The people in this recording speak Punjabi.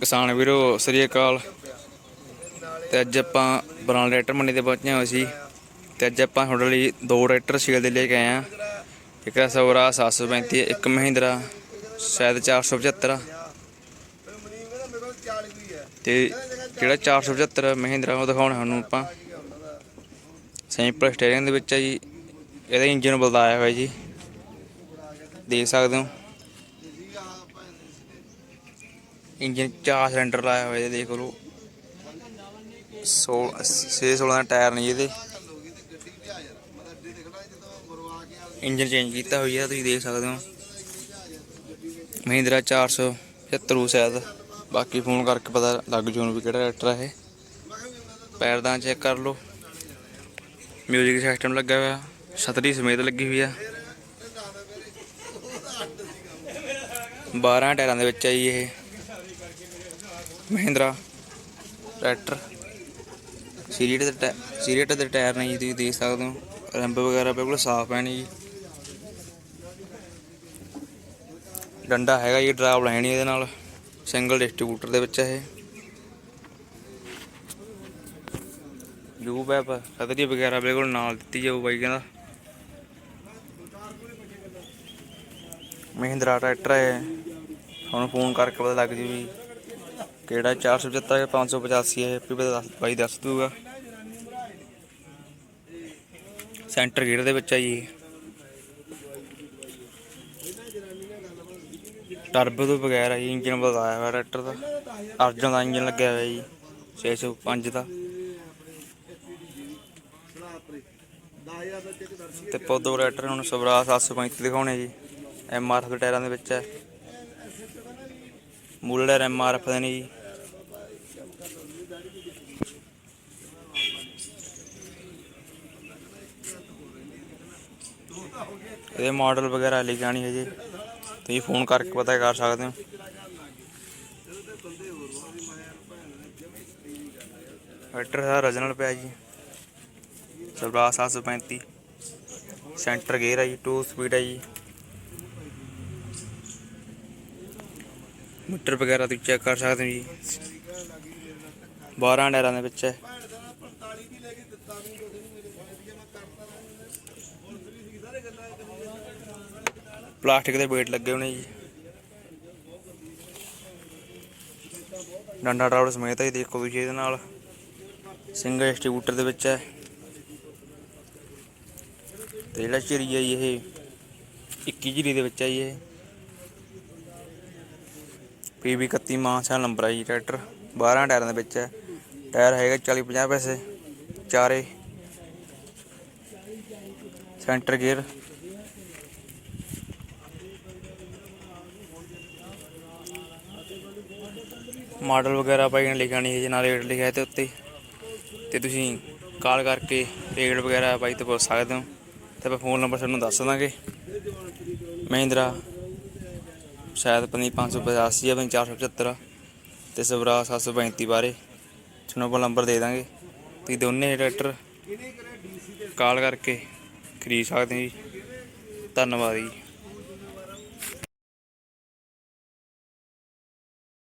ਕਿਸਾਨ ਵੀਰੋ ਸ੍ਰੀ ਅਕਾਲ। ਤੇ ਅੱਜ ਆਪਾਂ ਬਰਾਨ ਟਰੈਕਟਰ ਮੰਡੀ ਤੇ ਪਹੁੰਚੇ ਹੋਏ ਸੀ। ਤੇ ਅੱਜ ਆਪਾਂ ਤੁਹਾਡੇ ਲਈ ਦੋ ਟਰੈਕਟਰ ਸੇਲ ਦੇ ਲੈ ਕੇ ਆਏ ਆ ਇੱਕ ਹੈ ਸੌਰਾ 735 ਇੱਕ ਮਹਿੰਦਰਾ, ਸ਼ਾਇਦ 475 ਤੇ ਜਿਹੜਾ 475 ਮਹਿੰਦਰਾ, ਉਹ ਦਿਖਾਉਣਾ ਤੁਹਾਨੂੰ ਆਪਾਂ। ਸਿੰਪਲ ਸਟੀਅਰਿੰਗ ਦੇ ਵਿੱਚ ਹੈ ਜੀ। ਇਹਦਾ ਇੰਜਨ ਬਦਲਾਇਆ ਹੋਇਆ ਜੀ। ਦੇਖ ਸਕਦੇ ਹੋ। ਇੰਜਨ ਚਾਰ ਸਿਲੰਡਰ ਲਾਇਆ ਹੋਇਆ ਦੇਖ ਲਓ 16 ਛੇ 16 ਦਾ ਟਾਇਰ ਨਹੀਂ ਇਹਦੇ। ਇੰਜਨ ਚੇਂਜ ਕੀਤਾ ਹੋਇਆ ਤੁਸੀਂ ਦੇਖ ਸਕਦੇ ਹੋ। ਮਹਿੰਦਰਾ 475 ਸ਼ਾਇਦ। ਬਾਕੀ ਫੋਨ ਕਰਕੇ ਪਤਾ ਲੱਗ ਜੂ ਵੀ ਕਿਹੜਾ ਟਰੈਕਟਰ ਹੈ ਇਹ। ਪੈਰਦਾਨ ਚੈੱਕ ਕਰ ਲਓ। ਮਿਊਜ਼ਿਕ ਸਿਸਟਮ ਲੱਗਾ ਹੋਇਆ, ਛਤਰੀ ਸਮੇਤ ਲੱਗੀ ਹੋਈ ਆ। 12 ਟਾਇਰਾਂ ਦੇ ਵਿੱਚ ਆ ਜੀ ਇਹ। ਮਹਿੰਦਰਾ ਟਰੈਕਟਰ। ਸੀਰੀਟ ਦੇ ਟੈ- ਸੀਰੀਟ ਦੇ ਟਾਇਰ ਨੇ ਜੀ, ਤੁਸੀਂ ਦੇਖ ਸਕਦੇ ਹੋ। ਰੰਬ ਵਗੈਰਾ ਬਿਲਕੁਲ ਸਾਫ਼ ਹੈ ਨਹੀਂ ਜੀ। ਡੰਡਾ ਹੈਗਾ ਜੀ ਡਰਾਵ ਲੈਣੀ ਇਹਦੇ ਨਾਲ। ਸਿੰਗਲ ਡਿਸਟ੍ਰੀਬਿਊਟਰ ਦੇ ਵਿੱਚ ਇਹ। ਜੂ ਪੈਪ ਸਤਰੀ ਵਗੈਰਾ ਬਿਲਕੁਲ ਨਾਲ ਦਿੱਤੀ ਜਾਊ ਬਾਈ ਕਹਿੰਦਾ। ਮਹਿੰਦਰਾ ਟਰੈਕਟਰ ਹੈ। ਹੁਣ ਫੋਨ ਕਰਕੇ ਪਤਾ ਲੱਗ ਜੂ ਵੀ ਕਿਹੜਾ 475 ਹੈ 585 ਹੈ ਵੀ ਦੱਸ- ਬਾਈ ਦੱਸ ਦੂਗਾ ਸੈਂਟਰ ਗੇਟ ਦੇ ਵਿੱਚ ਆ ਜੀ। ਟਰਬੋ ਤੋਂ ਬਗੈਰ ਜੀ, ਇੰਜਨ ਬਦਲਾਇਆ ਹੋਇਆ ਟਰੈਕਟਰ ਦਾ। ਅਰਜਨ ਦਾ ਇੰਜਨ ਲੱਗਿਆ ਹੋਇਆ ਜੀ 605 ਦਾ। ਤੇ ਪੌਦੋ ਟਰੈਕਟਰ ਹੁਣ ਸਵਰਾ 735 ਦਿਖਾਉਣੇ ਜੀ। ਐਮ ਆਰ ਐਫ ਦੇ ਟਾਇਰਾਂ ਦੇ ਵਿੱਚ ਹੈ। ਮੁੱਲਰ ਐਮ ਆਰ ਐਫ ਦੇ ਨੇ ਜੀ। ਇਹਦੇ ਮਾਡਲ ਵਗੈਰਾ ਲਿਖਿਆ ਨਹੀਂ ਹਜੇ ਤੁਸੀਂ ਫੋਨ ਕਰਕੇ ਪਤਾ ਕਰ ਸਕਦੇ ਹੋ। ਟਰੈਕਟਰ ਦਾ origignal ਪਿਆ ਜੀ। ਸਵਰਾ 735 ਸੈਂਟਰ ਗੇਅਰ ਹੈ ਜੀ 2 ਸਪੀਡ ਹੈ ਜੀ। ਮੀਟਰ ਵਗੈਰਾ ਤੁਸੀਂ ਚੈੱਕ ਕਰ ਸਕਦੇ ਹੋ ਜੀ। 12 ਟਾਇਰਾਂ ਦੇ ਵਿੱਚ ਹੈ। ਪਲਾਸਟਿਕ ਦੇ ਵੇਟ ਲੱਗੇ ਹੋਣੇ ਜੀ। ਡੰਡਾ ਡਰਾਈਵਰ ਸਮੇਤ ਹੈ ਜੀ, ਦੇਖੋ ਤੁਸੀਂ ਇਹਦੇ ਨਾਲ। ਸਿੰਗਲ ਡਿਸਟ੍ਰੀਬਿਊਟਰ ਦੇ ਵਿੱਚ ਹੈ। ਤੇ ਜਿਹੜਾ ਝਿਰੀ ਹੈ ਇਹ 21 ਝਿਰੀ ਦੇ ਵਿੱਚ ਹੈ ਜੀ ਇਹ। ਪੀਬੀ 31 ਮਾਨਸਾ ਨੰਬਰ ਹੈ ਜੀ ਟਰੈਕਟਰ। 12 ਟਾਇਰਾਂ ਦੇ ਵਿੱਚ ਹੈ। ਟਾਇਰ ਹੈਗਾ 40 50 ਪੈਸੇ। ਚਾਰੇ ਸੈਂਟਰ ਗੇਅਰ। ਮਾਡਲ ਵਗੈਰਾ ਭਾਈ ਨੇ ਲਿਖਿਆ ਨਹੀਂ ਹੈ ਜੀ ਨਾਲ ਰੇਟ ਲਿਖਿਆ ਹੈ ਤੇ ਉੱਤੇ ਤੇ ਤੁਸੀਂ ਕਾਲ ਕਰਕੇ ਰੇਟ ਵਗੈਰਾ ਬਾਈ ਤੋਂ ਪੁੱਛ ਸਕਦੇ ਹੋ। ਤੇ ਆਪਾਂ ਫੋਨ ਨੰਬਰ ਤੁਹਾਨੂੰ ਦੱਸ ਦਾਂਗੇ। ਮਹਿੰਦਰਾ, ਸ਼ਾਇਦ ਪਨੀ 585 ਜਾਂ 475 ਤੇ ਸਵਰਾ 735 ਬਾਰੇ ਤੁਹਾਨੂੰ ਆਪਾਂ ਨੰਬਰ ਦੇ ਦਾਂਗੇ। ਤੁਸੀਂ ਦੋਨੇ ਟਰੈਕਟਰ ਕਾਲ ਕਰਕੇ ਖਰੀਦ ਸਕਦੇ ਜੀ। ਧੰਨਵਾਦ ਜੀ।